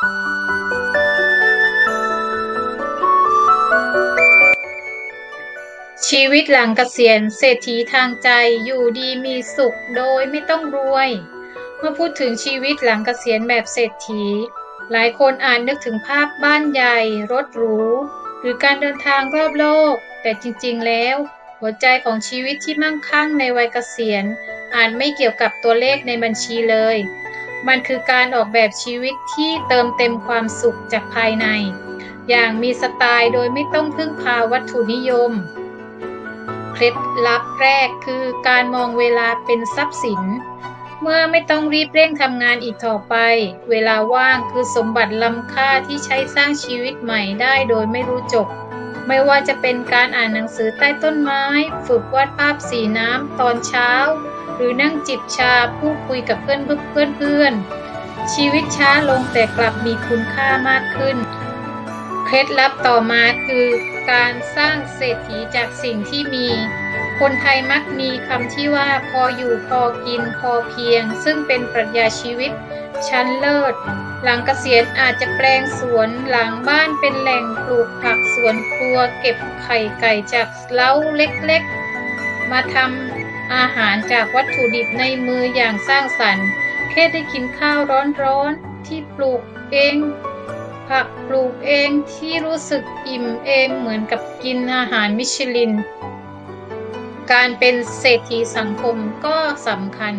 ชีวิตหลังเกษียณเศรษฐีทางใจอยู่ดีมีสุขโดยไม่ต้องรวย เมื่อพูดถึงชีวิตหลังเกษียณแบบเศรษฐี หลายคนอาจนึกถึงภาพบ้านใหญ่ รถหรู หรือการเดินทางรอบโลก แต่จริงๆแล้ว หัวใจของชีวิตที่มั่งคั่งในวัยเกษียณอาจไม่เกี่ยวกับตัวเลขในบัญชีเลย มันคือการออกแบบชีวิตที่เติมเต็มความสุขจากภายใน อย่างมีสไตล์โดยไม่ต้องพึ่งพาวัตถุนิยม เคล็ดลับแรกคือการมองเวลาเป็นทรัพย์สิน เมื่อไม่ต้องรีบเร่งทำงานอีกต่อไป เวลาว่างคือสมบัติล้ำค่าที่ใช้สร้างชีวิตใหม่ได้โดยไม่รู้จบ ไม่ว่าจะเป็นการอ่านหนังสือใต้ต้นไม้ ฝึกวาดภาพสีน้ำตอนเช้า รือนั่งจิบชาพูดคุยกับเพื่อนเพื่อนเพื่อนชีวิตช้าลงแต่กลับมีคุณค่ามากขึ้น เคล็ดลับต่อมาคือการสร้างเศรษฐีจากสิ่งที่มี คนไทยมักมีคำที่ว่าพออยู่พอกินพอเพียง ซึ่งเป็นปรัชญาชีวิตชั้นเลิศ หลังเกษียณอาจจะแปลงสวนหลังบ้านเป็นแหล่งปลูกผักสวนครัวเก็บไข่ไก่จากเล้าเล็กๆ มาทำ อาหารจากวัตถุดิบในมืออย่างสร้างสรรค์ แค่ได้กินข้าวร้อนๆ ที่ปลูกเอง ผักปลูกเองที่รู้สึกอิ่มเองเหมือนกับกินอาหารมิชลิน การเป็นเศรษฐีสังคมก็สำคัญ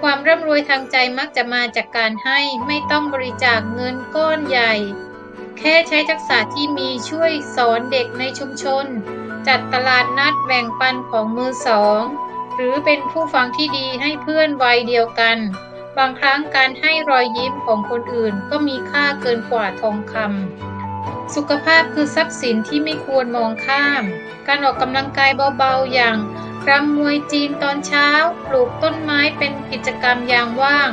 ความร่ำรวยทางใจมักจะมาจากการให้ไม่ต้องบริจาคเงินก้อนใหญ่ แค่ใช้ทักษะที่มีช่วยสอนเด็กในชุมชนจัดตลาดนัดแบ่งปันของมือสอง รือเป็นผู้ฟังที่ดีให้เพื่อนวัยเดียวกัน บางครั้งการให้รอยยิ้มของคนอื่นก็มีค่าเกินกว่าทองคำสุขภาพคือทรัพย์สินที่ไม่ควรมองข้าม การออกกำลังกายเบาๆอย่างรำมวยจีนตอนเช้า ปลูกต้นไม้เป็นกิจกรรมยามว่าง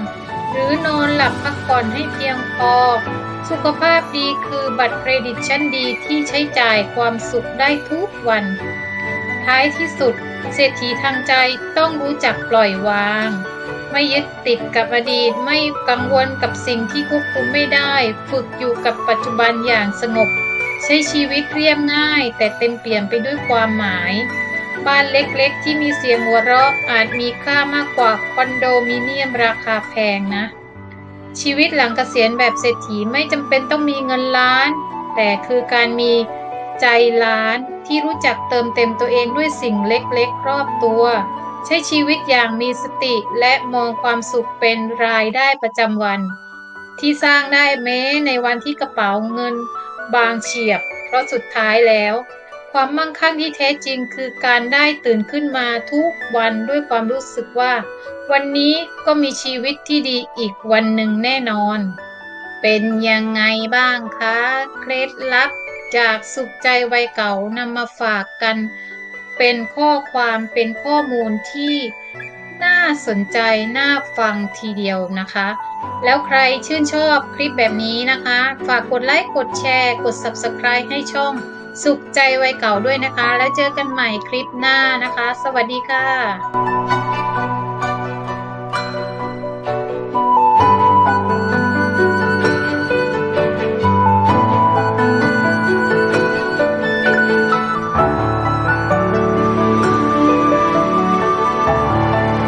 หรือนอนหลับพักผ่อนให้เพียงพอ สุขภาพดีคือบัตรเครดิตชั้นดีที่ใช้จ่ายความสุขได้ทุกวัน ท้ายที่สุด เศรษฐีทางใจต้องรู้จักปล่อยวาง ไม่ยึดติดกับอดีตไม่กังวลกับสิ่งที่ควบคุมไม่ได้ ฝึกอยู่กับปัจจุบันอย่างสงบ ใช้ชีวิตเรียบง่าย แต่เต็มเปี่ยมไปด้วยความหมาย บ้านเล็กๆ ที่มีเสียงหัวเราะอาจมีค่ามากกว่าคอนโดมิเนียมราคาแพงนะ ชีวิตหลังเกษียณแบบเศรษฐีไม่จำเป็นต้องมีเงินล้าน แต่คือการมี ใจล้านที่รู้จักเติมเต็มตัวเองด้วยสิ่งเล็กๆรอบตัว ใช้ชีวิตอย่างมีสติและมองความสุขเป็นรายได้ประจำวัน ที่สร้างได้แม้ในวันที่กระเป๋าเงิน บางเฉียบ เพราะสุดท้ายแล้ว ความมั่งคั่งที่แท้จริงคือการได้ตื่นขึ้นมาทุกวันด้วยความรู้สึกว่า วันนี้ก็มีชีวิตที่ดีอีกวันหนึ่งแน่นอน เป็นยังไงบ้างคะ เคล็ดลับ จากสุขใจวัยเก่านำมาฝากกัน เป็นข้อความเป็นข้อมูลที่น่าสนใจน่าฟังทีเดียวนะคะ แล้วใครชื่นชอบคลิปแบบนี้นะคะ ฝากกดไลค์กดแชร์ กด Subscribe ให้ช่องสุขใจวัยเก่าด้วยนะคะ แล้วเจอกันใหม่คลิปหน้านะคะ สวัสดีค่ะ